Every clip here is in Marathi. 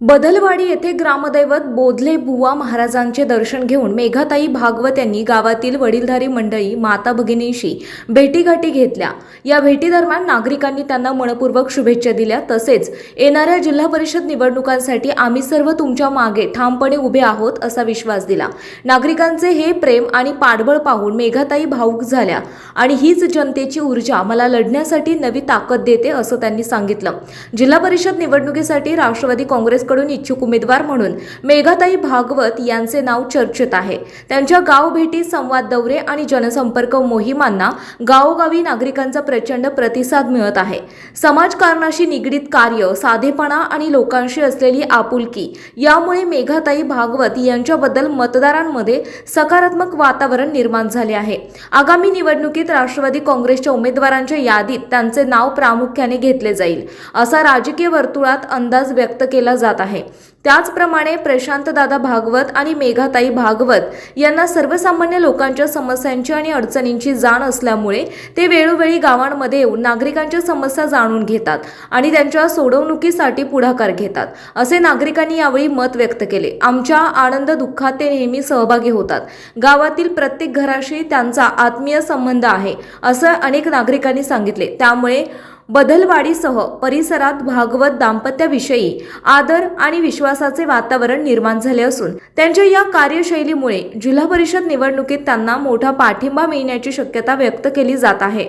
बदलवाडी येथे ग्रामदैवत बोधले बुवा महाराजांचे दर्शन घेऊन मेघाताई भागवत यांनी गावातील वडीलधारी मंडळी माता भगिनींशी भेटीगाठी घेतल्या. या भेटीदरम्यान नागरिकांनी त्यांना मनपूर्वक शुभेच्छा दिल्या. तसेच येणाऱ्या जिल्हा परिषद निवडणुकांसाठी आम्ही सर्व तुमच्या मागे ठामपणे उभे आहोत असा विश्वास दिला. नागरिकांचे हे प्रेम आणि पाठबळ पाहून मेघाताई भाऊक झाल्या आणि हीच जनतेची ऊर्जा मला लढण्यासाठी नवी ताकद देते असं त्यांनी सांगितलं. जिल्हा परिषद निवडणुकीसाठी राष्ट्रवादी काँग्रेस काँग्रेसकडून इच्छुक उमेदवार म्हणून मेघाताई भागवत यांचे नाव चर्चेत आहे. त्यांच्या गाव भेटी संवाद दौरे आणि जनसंपर्क मोहिमांना गावोगावी नागरिकांचा प्रचंड प्रतिसाद मिळत आहे. समाजकारणाशी निगडीत कार्य साधेपणा आणि लोकांशी असलेली आपुलकी यामुळे मेघाताई भागवत यांच्याबद्दल मतदारांमध्ये सकारात्मक वातावरण निर्माण झाले आहे. आगामी निवडणुकीत राष्ट्रवादी काँग्रेसच्या उमेदवारांच्या यादीत त्यांचे नाव प्रामुख्याने घेतले जाईल असा राजकीय वर्तुळात अंदाज व्यक्त केला जात आहे. त्याचप्रमाणे प्रशांतदादा भागवत आणि मेघाताई भागवत यांना सर्वसामान्य लोकांच्या समस्यांची आणि अडचणींची जाण असल्यामुळे ते वेळोवेळी गावांमध्ये येऊन नागरिकांच्या समस्या जाणून घेतात आणि त्यांच्या सोडवणुकीसाठी पुढाकार घेतात. असे नागरिकांनी यावेळी मत व्यक्त केले. आमच्या आनंद दुःखात ते नेहमी सहभागी होतात. गावातील प्रत्येक घराशी त्यांचा आत्मीय संबंध आहे असं अनेक नागरिकांनी सांगितले. त्यामुळे बदलवाडीसह परिसरात भागवत दाम्पत्याविषयी आदर आणि विश्वासाचे वातावरण निर्माण झाले असून त्यांच्या या कार्यशैलीमुळे जिल्हा परिषद निवडणुकीत त्यांना मोठा पाठिंबा मिळण्याची शक्यता व्यक्त केली जात आहे.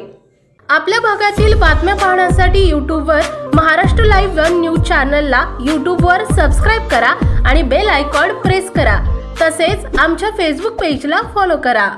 आपल्या भागातील बातम्या पाहण्यासाठी यूट्यूबवर महाराष्ट्र लाईव्ह न्यूज चॅनलला यूट्यूबवर सबस्क्राईब करा आणि बेल आयकॉन प्रेस करा. तसेच आमच्या फेसबुक पेजला फॉलो करा.